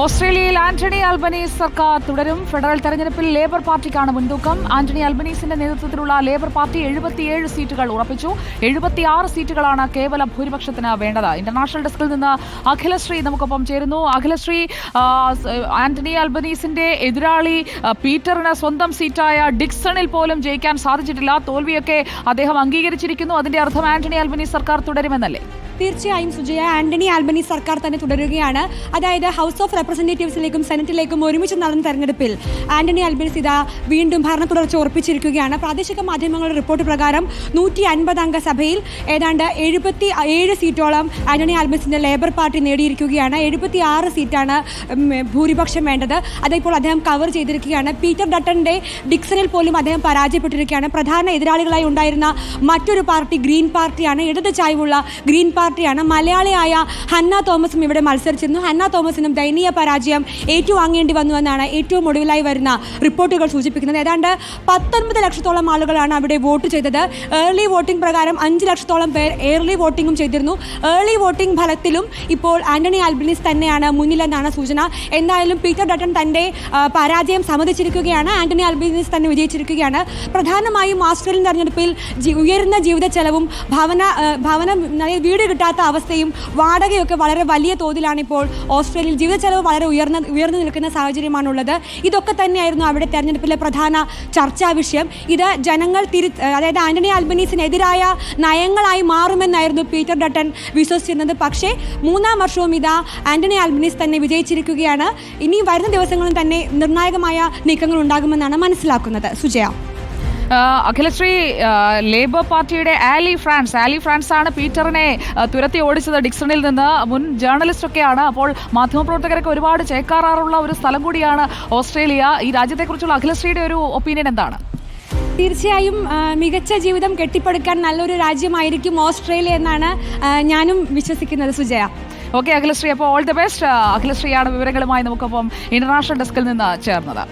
ഓസ്ട്രേലിയയിൽ Anthony Albanese സർക്കാർ തുടരും. ഫെഡറൽ തെരഞ്ഞെടുപ്പിൽ ലേബർ പാർട്ടിക്കാണ് മുൻതൂക്കം. ആന്റണി അൽബനീസിന്റെ നേതൃത്വത്തിലുള്ള ലേബർ പാർട്ടി എഴുപത്തിയേഴ് സീറ്റുകൾ ഉറപ്പിച്ചു. എഴുപത്തിയാറ് സീറ്റുകളാണ് കേവല ഭൂരിപക്ഷത്തിന് വേണ്ടത്. ഇന്റർനാഷണൽ ഡെസ്കിൽ നിന്ന് അഖിലശ്രീ നമുക്കൊപ്പം ചേരുന്നു. അഖിലശ്രീ ആന്റണി അൽബനീസിന്റെ എതിരാളി പീറ്ററിന് സ്വന്തം സീറ്റായ ഡിക്സണിൽ പോലും ജയിക്കാൻ സാധിച്ചിട്ടില്ല. തോൽവിയൊക്കെ അദ്ദേഹം അംഗീകരിച്ചിരിക്കുന്നു. അതിന്റെ അർത്ഥം ആന്റണി അൽബനീസ് സർക്കാർ തുടരുമെന്നല്ലേ? തീർച്ചയായും സുജയ ആന്റണി ആൽബനി സർക്കാർ തന്നെ തുടരുകയാണ്. അതായത് ഹൗസ് ഓഫ് റെപ്രസെന്റേറ്റീവ്സിലേക്കും സെനറ്റിലേക്കും ഒരുമിച്ച് നടന്ന തെരഞ്ഞെടുപ്പിൽ ആന്റണി ആൽബനി ഇതാ വീണ്ടും ഭരണ തുടർച്ച ഉറപ്പിച്ചിരിക്കുകയാണ്. പ്രാദേശിക മാധ്യമങ്ങളുടെ റിപ്പോർട്ട് പ്രകാരം നൂറ്റി അൻപത് അംഗ സഭയിൽ ഏതാണ്ട് എഴുപത്തി ഏഴ് സീറ്റോളം ആന്റണി ആൽബനിസിന്റെ ലേബർ പാർട്ടി നേടിയിരിക്കുകയാണ്. എഴുപത്തി ആറ് സീറ്റാണ് ഭൂരിപക്ഷം വേണ്ടത്. അതിപ്പോൾ അദ്ദേഹം കവർ ചെയ്തിരിക്കുകയാണ്. പീറ്റർ ഡട്ടന്റെ ഡിക്സണിൽ പോലും അദ്ദേഹം പരാജയപ്പെട്ടിരിക്കുകയാണ്. പ്രധാന എതിരാളികളായി ഉണ്ടായിരുന്ന മറ്റൊരു പാർട്ടി ഗ്രീൻ പാർട്ടിയാണ്. ഇടത് ചായ്വുള്ള ഗ്രീൻ പാർട്ടിയാണ്. മലയാളിയായ ഹന്ന തോമസും ഇവിടെ മത്സരിച്ചിരുന്നു. ഹന്ന തോമസിനും ദയനീയ പരാജയം ഏറ്റുവാങ്ങേണ്ടി വന്നു എന്നാണ് ഏറ്റവും ഒടുവിലായി വരുന്ന റിപ്പോർട്ടുകൾ സൂചിപ്പിക്കുന്നത്. ഏതാണ്ട് പത്തൊൻപത് ലക്ഷത്തോളം ആളുകളാണ് അവിടെ വോട്ട് ചെയ്തത്. ഏർലി വോട്ടിംഗ് പ്രകാരം അഞ്ച് ലക്ഷത്തോളം പേർ ഏർലി വോട്ടിംഗും ചെയ്തിരുന്നു. ഏർലി വോട്ടിംഗ് ഫലത്തിലും ഇപ്പോൾ ആന്റണി ആൽബിനിസ് തന്നെയാണ് മുന്നിലെന്നാണ് സൂചന. എന്തായാലും പീറ്റർ ഡട്ടൺ തന്റെ പരാജയം സമ്മതിച്ചിരിക്കുകയാണ്. ആന്റണി ആൽബിനിസ് തന്നെ വിജയിച്ചിരിക്കുകയാണ്. പ്രധാനമായും ഓസ്ട്രേലിയൻ തെരഞ്ഞെടുപ്പിൽ ഉയർന്ന ജീവിത ചെലവും ഭവന ഭവനം വീട് കിട്ടാത്ത അവസ്ഥയും വാടകയൊക്കെ വളരെ വലിയ തോതിലാണ് ഇപ്പോൾ ഓസ്ട്രേലിയയിൽ ജീവിത ചെലവ് വളരെ ഉയർന്ന ഉയർന്നു നിൽക്കുന്ന സാഹചര്യമാണുള്ളത്. ഇതൊക്കെ തന്നെയായിരുന്നു അവിടെ തെരഞ്ഞെടുപ്പിലെ പ്രധാന ചർച്ചാ വിഷയം. ഇത് ജനങ്ങൾ തിരി അതായത് ആന്റണി ആൽബനീസിനെതിരായ നയങ്ങളായി മാറുമെന്നായിരുന്നു പീറ്റർ ഡട്ടൺ വിശ്വസിച്ചിരുന്നത്. പക്ഷേ മൂന്നാം വർഷവും ഇതാ ആന്റണി ആൽബനീസ് തന്നെ വിജയിച്ചിരിക്കുകയാണ്. ഇനി വരുന്ന ദിവസങ്ങളും തന്നെ നിർണായകമായ നീക്കങ്ങൾ ഉണ്ടാകുമെന്നാണ് മനസ്സിലാക്കുന്നത്. സുജയ. അഖിലശ്രീ ലേബർ പാർട്ടിയുടെ ആലി ഫ്രാൻസ്. ആലി ഫ്രാൻസ് ആണ് പീറ്ററിനെ തുരത്തി ഓടിച്ചത് ഡിക്സണിൽ നിന്ന്. മുൻ ജേർണലിസ്റ്റ് ഒക്കെയാണ് അപ്പോൾ മാധ്യമപ്രവർത്തകരൊക്കെ ഒരുപാട് ചേക്കാറാറുള്ള ഒരു സ്ഥലം കൂടിയാണ് ഓസ്ട്രേലിയ. ഈ രാജ്യത്തെക്കുറിച്ചുള്ള അഖിലശ്രീയുടെ ഒരു ഒപ്പീനിയൻ എന്താണ്? തീർച്ചയായും മികച്ച ജീവിതം കെട്ടിപ്പടുക്കാൻ നല്ലൊരു രാജ്യമായിരിക്കും ഓസ്ട്രേലിയ എന്നാണ് ഞാനും വിശ്വസിക്കുന്നത് സുജയ. ഓക്കെ അഖിലശ്രീ. അപ്പോൾ ഓൾ ദി ബെസ്റ്റ്. അഖിലശ്രീയാണ് വിവരങ്ങളുമായി നമുക്കൊപ്പം ഇന്റർനാഷണൽ ഡെസ്കിൽ നിന്ന് ചേർന്നത്.